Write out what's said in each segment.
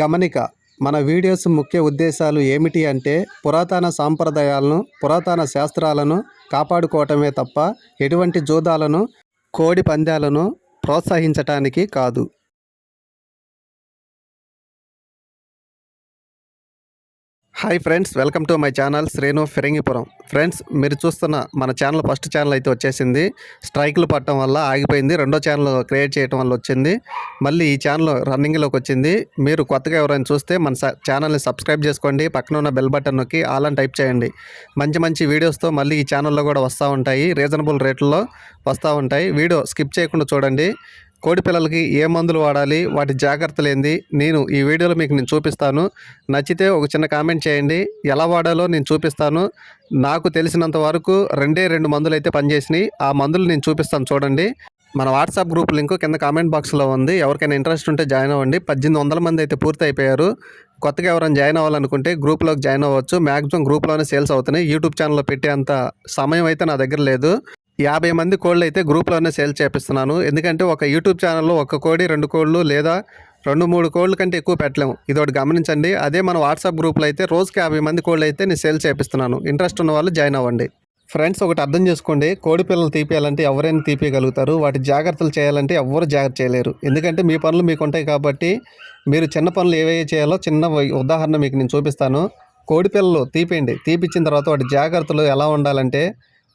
గమనిక మన వీడియోస్ ముఖ్య ఉద్దేశాలు ఏమిటి అంటే పురాతన సాంప్రదాయాలను పురాతన శాస్త్రాలను కాపాడుకోవటమే తప్ప ఎటువంటి జూదాలను కోడి పందాలను ప్రోత్సహించటానికి కాదు. Hi friends welcome to my channel Sreenu Firangipuram friends మీరు చూస్తున్న మన ఛానల్ ఫస్ట్ ఛానల్ అయితే వచ్చేసింది. స్ట్రైక్లు పట్టడం వల్ల ఆగిపోయింది. రెండో ఛానల్ క్రియేట్ చేయడం వల్ల వచ్చింది. మళ్ళీ ఈ ఛానల్ రన్నింగ్లోకి వచ్చింది. మీరు కొత్తగా ఎవరైనా చూస్తే మన స- ఛానల్ని సబ్స్క్రైబ్ చేసుకోండి. పక్కన ఉన్న బెల్ బటన్ నొక్కి ఆల్ అని టైప్ చేయండి. మంచి మంచి వీడియోస్తో మళ్ళీ ఈ ఛానల్లో కూడా వస్తూ ఉంటాయి. రీజనబుల్ రేట్లలో వస్తూ ఉంటాయి. వీడియో స్కిప్ చేయకుండా చూడండి. కోడి పిల్లలకి ఏ మందులు వాడాలి? వాటి జాగ్రత్తలు ఏంది నేను ఈ వీడియోలో మీకు నేను చూపిస్తాను. నచ్చితే ఒక చిన్న కామెంట్ చేయండి. ఎలా వాడాలో నేను చూపిస్తాను. నాకు తెలిసినంత వరకు రెండే రెండు మందులు అయితే పనిచేసినాయి. ఆ మందులు నేను చూపిస్తాను చూడండి. మన వాట్సాప్ గ్రూప్ లింక్ కింద కామెంట్ బాక్స్లో ఉంది. ఎవరికైనా ఇంట్రెస్ట్ ఉంటే జాయిన్ అవ్వండి. పద్దెనిమిది వందల మంది అయితే పూర్తి అయిపోయారు. కొత్తగా ఎవరైనా జాయిన్ అవ్వాలనుకుంటే గ్రూప్లోకి జాయిన్ అవ్వచ్చు. మ్యాక్సిమం గ్రూప్లోనే సేల్స్ అవుతున్నాయి. యూట్యూబ్ ఛానల్లో పెట్టేంత సమయం అయితే నా దగ్గర లేదు. యాభై మంది కోళ్ళు అయితే గ్రూప్లోనే సేల్ చేపిస్తున్నాను. ఎందుకంటే ఒక యూట్యూబ్ ఛానల్లో ఒక కోడి రెండు కోళ్ళు లేదా రెండు మూడు కోళ్ళ కంటే ఎక్కువ పెట్టలేము. ఇది ఒకటి గమనించండి. అదే మన వాట్సాప్ గ్రూప్లో అయితే రోజుకి యాభై మంది కోళ్ళు అయితే నేను సేల్ చేపిస్తున్నాను. ఇంట్రెస్ట్ ఉన్న వాళ్ళు జాయిన్ అవ్వండి. ఫ్రెండ్స్ ఒకటి అర్థం చేసుకోండి. కోడి పిల్లలు తీపేయాలంటే ఎవరైనా తీపేయగలుగుతారు. వాటి జాగ్రత్తలు చేయాలంటే ఎవరు జాగ్రత్త చేయలేరు. ఎందుకంటే మీ పనులు మీకు ఉంటాయి కాబట్టి మీరు చిన్న పనులు ఏవే చేయాలో చిన్న ఉదాహరణ మీకు నేను చూపిస్తాను. కోడి పిల్లలు తీపేయండి. తీపిచ్చిన తర్వాత వాటి జాగ్రత్తలు ఎలా ఉండాలంటే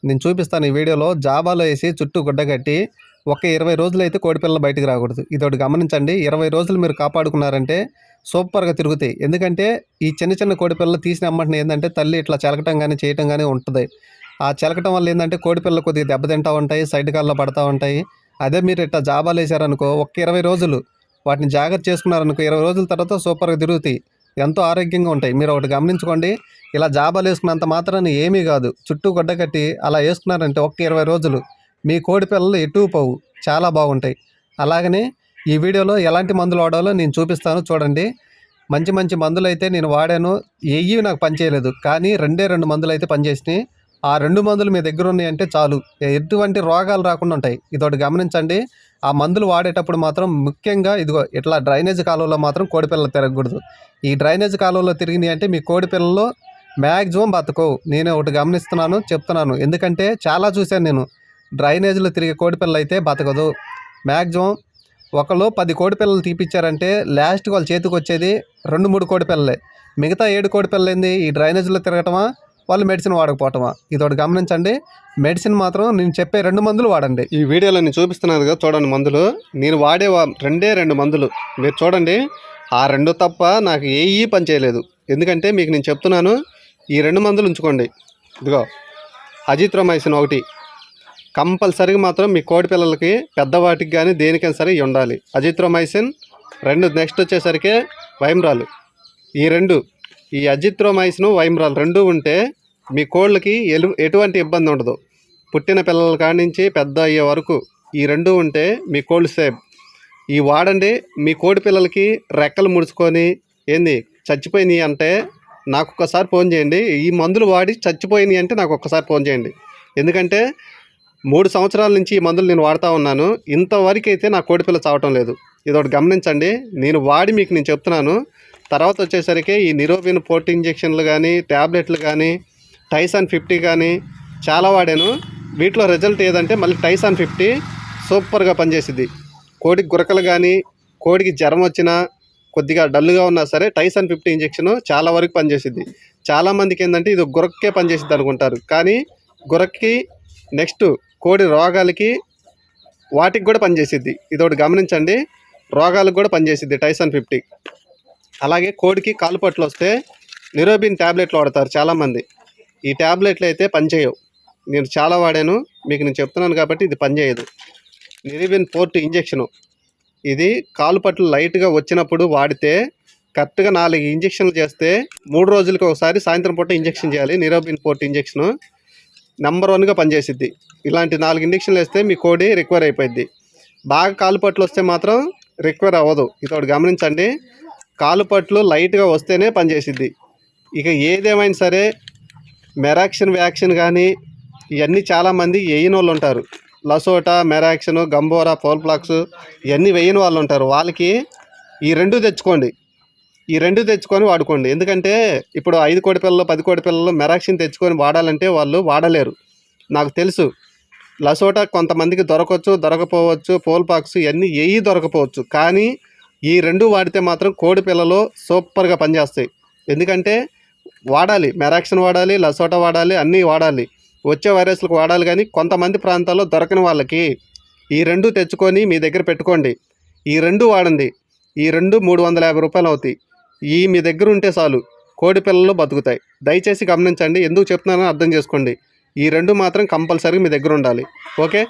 నేను చూపిస్తాను ఈ వీడియోలో జాబాలో వేసి చుట్టూ గుడ్డ కట్టి ఒక ఇరవై రోజులు అయితే కోడిపిల్లలు బయటకు బయటికి రాకూడదు. ఇది ఒకటి గమనించండి. ఇరవై రోజులు మీరు కాపాడుకున్నారంటే సూపర్గా తిరుగుతాయి. ఎందుకంటే ఈ చిన్న చిన్న కోడిపిల్లలు తీసిన అమ్మంటే ఏంటంటే తల్లి ఇట్లా చెలకటం కానీ చేయటం కానీ ఉంటుంది. ఆ చెలకటం వల్ల ఏంటంటే కోడిపిల్లలు కొద్దిగా దెబ్బతింటూ ఉంటాయి సైడ్ కాల్లో పడతా ఉంటాయి. అదే మీరు ఇట్లా జాబాలు వేసారనుకో ఒక్క ఇరవై రోజులు వాటిని జాగ్రత్త చేసుకున్నారనుకో ఇరవై రోజుల తర్వాత సూపర్గా తిరుగుతాయి. ఎంతో ఆరోగ్యంగా ఉంటాయి. మీరు ఒకటి గమనించుకోండి. ఇలా జాబాలు వేసుకున్నంత మాత్రాన్ని ఏమీ కాదు. చుట్టూ గడ్డ కట్టి అలా వేసుకున్నారంటే ఒక్క ఇరవై రోజులు. మీ కోడి పిల్లలు ఎటు పోవు. చాలా బాగుంటాయి. అలాగనే ఈ వీడియోలో ఎలాంటి మందులు వాడాలో నేను చూపిస్తాను చూడండి. మంచి మంచి మందులు అయితే నేను వాడాను. ఏవి నాకు పనిచేయలేదు కానీ రెండే రెండు మందులు అయితే పనిచేసినాయి. ఆ రెండు మందులు మీ దగ్గర ఉన్నాయంటే చాలు. ఎటువంటి రోగాలు రాకుండా ఉంటాయి. ఇదొకటి గమనించండి. ఆ మందులు వాడేటప్పుడు మాత్రం ముఖ్యంగా ఇదిగో ఇట్లా డ్రైనేజ్ కాలువలో మాత్రం కోడిపిల్లలు తిరగకూడదు. ఈ డ్రైనేజ్ కాలువలో తిరిగినాయి అంటే మీ కోడిపిల్లలు మ్యాక్సిమం బతకవు నేను ఒకటి గమనిస్తున్నాను చెప్తున్నాను. ఎందుకంటే చాలా చూశాను నేను. డ్రైనేజ్లో తిరిగే కోడి పిల్లలు అయితే బతకదు. మ్యాక్సిమం ఒకళ్ళు పది కోడి పిల్లలు తీపిచ్చారంటే లాస్ట్కి వాళ్ళ చేతికి వచ్చేది రెండు మూడు కోడి పిల్లలే. మిగతా ఏడు కోడి పిల్లలు ఏంది ఈ డ్రైనేజ్లో తిరగటమా? వాళ్ళు మెడిసిన్ వాడకపోవటమా? ఇది ఒకటి గమనించండి. మెడిసిన్ మాత్రం నేను చెప్పే రెండు మందులు వాడండి. ఈ వీడియోలో నేను చూపిస్తున్నాను కదా చూడండి మందులు. నేను వాడే రెండే రెండు మందులు. మీరు చూడండి. ఆ రెండు తప్ప నాకు ఏ పని చేయలేదు. ఎందుకంటే మీకు నేను చెప్తున్నాను ఈ రెండు మందులు ఉంచుకోండి. ఇదిగో అజిత్రోమైసిన్ ఒకటి. కంపల్సరీగా మాత్రం మీ కోడి పిల్లలకి పెద్దవాటికి కానీ దేనికైనా సరే ఉండాలి. అజిత్రోమైసిన్ రెండు. నెక్స్ట్ వచ్చేసరికి వైమ్రాలు. ఈ రెండు. ఈ అజిత్రోమైసిన్ వైమ్రాల్ రెండు ఉంటే మీ కోళ్ళకి ఎలు ఎటువంటి ఇబ్బంది ఉండదు. పుట్టిన పిల్లల కాడి నుంచి పెద్ద అయ్యే వరకు ఈ రెండు ఉంటే మీ కోళ్ళు సేఫ్. ఈ వాడండి మీ కోడి పిల్లలకి రెక్కలు ముడుచుకొని ఏంది చచ్చిపోయినాయి అంటే నాకు ఒక్కసారి ఫోన్ చేయండి. ఈ మందులు వాడి చచ్చిపోయినాయి అంటే నాకు ఒక్కసారి ఫోన్ చేయండి. ఎందుకంటే మూడు సంవత్సరాల నుంచి ఈ మందులు నేను వాడుతూ ఉన్నాను. ఇంతవరకు అయితే నా కోడి పిల్ల చావటం లేదు. ఇది ఒకటి గమనించండి. నేను వాడి మీకు నేను చెప్తున్నాను. తర్వాత వచ్చేసరికి ఈ నిరోబిన్ పోర్ట్ ఇంజెక్షన్లు కానీ ట్యాబ్లెట్లు కానీ టైసాన్ ఫిఫ్టీ కానీ చాలా వాడాను. వీటిలో రిజల్ట్ ఏదంటే మళ్ళీ టైసాన్ ఫిఫ్టీ సూపర్గా పనిచేసింది కోడికి గురకలు కానీ కోడికి జ్వరం వచ్చినా కొద్దిగా డల్గా ఉన్నా సరే టైసన్ ఫిఫ్టీ ఇంజెక్షన్ చాలా వరకు పనిచేసింది చాలామందికి ఏంటంటే ఇది గురక్కే పనిచేసింది అనుకుంటారు. కానీ గురక్కి నెక్స్ట్ కోడి రోగాలకి వాటికి కూడా పనిచేసిద్ది. ఇది ఒకటి గమనించండి. రోగాలకు కూడా పనిచేసిద్ది టైసన్ ఫిఫ్టీ. అలాగే కోడికి కాలుపట్లు వస్తే నిరోబిన్ ట్యాబ్లెట్లు వాడతారు చాలామంది ఈ ట్యాబ్లెట్లు అయితే పనిచేయవు. నేను చాలా వాడాను. మీకు నేను చెప్తున్నాను కాబట్టి ఇది పనిచేయదు. Neurobion forte injection. ఇది కాలుపట్లు లైట్గా వచ్చినప్పుడు వాడితే కరెక్ట్గా నాలుగు ఇంజక్షన్లు చేస్తే మూడు రోజులకి ఒకసారి సాయంత్రం పూట ఇంజక్షన్ చేయాలి. నిరోబిన్ పోర్ట్ ఇంజక్షన్. నెంబర్ వన్గా పనిచేసిద్ది. ఇలాంటి నాలుగు ఇంజక్షన్లు వేస్తే మీ కోడి రిక్వైర్ అయిపోయింది బాగా కాలుపట్లు వస్తే మాత్రం రిక్వైర్ అవ్వదు. ఇతడు గమనించండి. గమనించండి కాలుపట్లు లైట్గా వస్తేనే పనిచేసిద్ది. ఇక ఏదేమైనా సరే మెరాక్షన్ వ్యాక్సిన్ కానీ ఇవన్నీ చాలామంది వేయని వాళ్ళు ఉంటారు లసోటా మెరాక్షన్ గంబోరా పోల్ప్లాక్స్ ఇవన్నీ వేయని వాళ్ళు ఉంటారు. వాళ్ళకి ఈ రెండు తెచ్చుకోండి. ఈ రెండు తెచ్చుకొని వాడుకోండి. ఎందుకంటే ఇప్పుడు ఐదు కోడి పిల్లలు పది కోడి పిల్లలు మెరాక్సిన్ తెచ్చుకొని వాడాలంటే వాళ్ళు వాడలేరు. నాకు తెలుసు. లసోటా కొంతమందికి దొరకవచ్చు దొరకపోవచ్చు పోల్పాక్స్ ఇవన్నీ ఏవి దొరకపోవచ్చు. కానీ ఈ రెండు వాడితే మాత్రం కోడి పిల్లలు సూపర్గా పనిచేస్తాయి. ఎందుకంటే వాడాలి. మెరాక్షన్ వాడాలి లసోటా వాడాలి అన్నీ వాడాలి. వచ్చే వైరస్లకు వాడాలి కానీ కొంతమంది ప్రాంతాల్లో దొరకని వాళ్ళకి ఈ రెండు తెచ్చుకొని మీ దగ్గర పెట్టుకోండి. ఈ రెండు వాడండి. ఈ రెండు మూడు వందల యాభై రూపాయలు అవుతాయి. ఈ మీ దగ్గర ఉంటే చాలు. కోడి పిల్లలు బతుకుతాయి. దయచేసి గమనించండి. ఎందుకు చెప్తున్నానో అర్థం చేసుకోండి. ఈ రెండు మాత్రం కంపల్సరీ మీ దగ్గర ఉండాలి. ఓకే?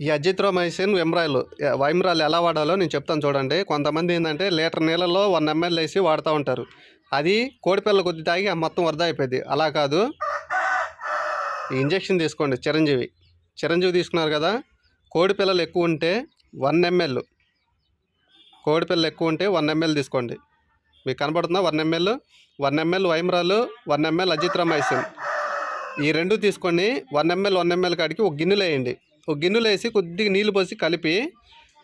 ఈ అజిత్రోమైసిన్ విమ్రాయిల్ వైమ్రాయిల్ ఎలా వాడాలో నేను చెప్తాను చూడండి. కొంతమంది ఏంటంటే లీటర్ నీళ్ళలో వన్ ఎంఎల్ వేసి వాడుతూ ఉంటారు. అది కోడిపిల్ల కొద్ది తాగి ఆ మొత్తం వరద అయిపోయింది. అలా కాదు. ఇంజెక్షన్ తీసుకోండి చిరంజీవి. చిరంజీవి తీసుకున్నారు కదా కోడి పిల్లలు ఎక్కువ ఉంటే వన్ ఎంఎల్. కోడి పిల్లలు ఎక్కువ ఉంటే వన్ ఎంఎల్ తీసుకోండి. మీకు కనబడుతుందా? వన్ ఎంఎల్ వన్ ఎంఎల్ వైమరాలు వన్ ఎంఎల్ అజిత్రమైసిన్. ఈ రెండు తీసుకొని వన్ ఎంఎల్ వన్ ఎంఎల్ కాడికి ఒక గిన్నెలు వేయండి. ఒక గిన్నెలో వేసి కొద్దిగా నీళ్ళు పోసి కలిపి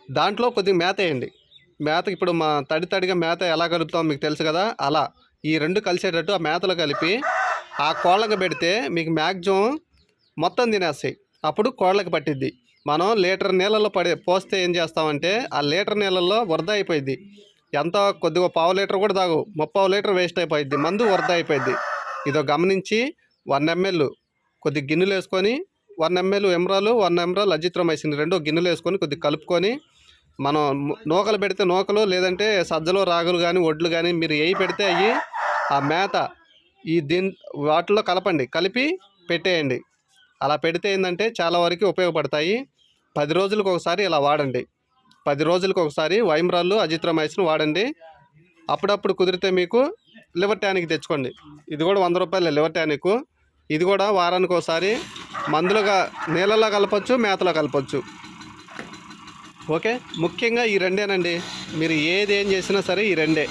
దాంట్లో కొద్దిగా మేత వేయండి. మేత ఇప్పుడు మా తడి తడిగా మేత ఎలా కలుపుతామో మీకు తెలుసు కదా అలా. ఈ రెండు కలిసేటట్టు ఆ మేతలో కలిపి ఆ కోళ్ళకి పెడితే మీకు మ్యాక్సిమం మొత్తం తినేస్తాయి. అప్పుడు కోళ్ళకి పట్టిద్ది. మనం లీటర్ నీళ్ళలో పడే పోస్తే ఏం చేస్తామంటే ఆ లీటర్ నీళ్ళల్లో వరద అయిపోయింది ఎంత కొద్దిగా పావు లీటర్ కూడా తాగు. ముప్పావు లీటర్ వేస్ట్ అయిపోయింది మందు వరద అయిపోయింది ఇదో గమనించి వన్ ఎంఎల్ కొద్ది గిన్నెలు వేసుకొని వన్ ఎంఎల్ ఎమ్రాలు వన్ ఎంరాల్ అజిత్రమైసిన్ రెండు గిన్నెలు వేసుకొని కొద్దిగా కలుపుకొని మనం నూకలు పెడితే నూకలు లేదంటే సజ్జలు రాగులు కానీ ఒడ్లు కానీ మీరు ఏవి పెడితే అవి ఆ మేత ఈ దీని వాటిలో కలపండి. కలిపి పెట్టేయండి. అలా పెడితే ఏంటంటే చాలా వరకు ఉపయోగపడతాయి. పది రోజులకు ఒకసారి ఇలా వాడండి. పది రోజులకు ఒకసారి వైమ్రాళ్ళు అజిత్రమైసిన్ వాడండి. అప్పుడప్పుడు కుదిరితే మీకు లివర్ ట్యానిక్ తెచ్చుకోండి. ఇది కూడా వంద రూపాయలు లివర్ ట్యానిక్. ఇది కూడా వారానికి ఒకసారి మందులుగా నీళ్ళలో కలపచ్చు మేతలో కలపచ్చు. ఓకే? ముఖ్యంగా ఈ రెండేనండి. మీరు ఏది ఏం చేసినా సరే ఈ రెండే.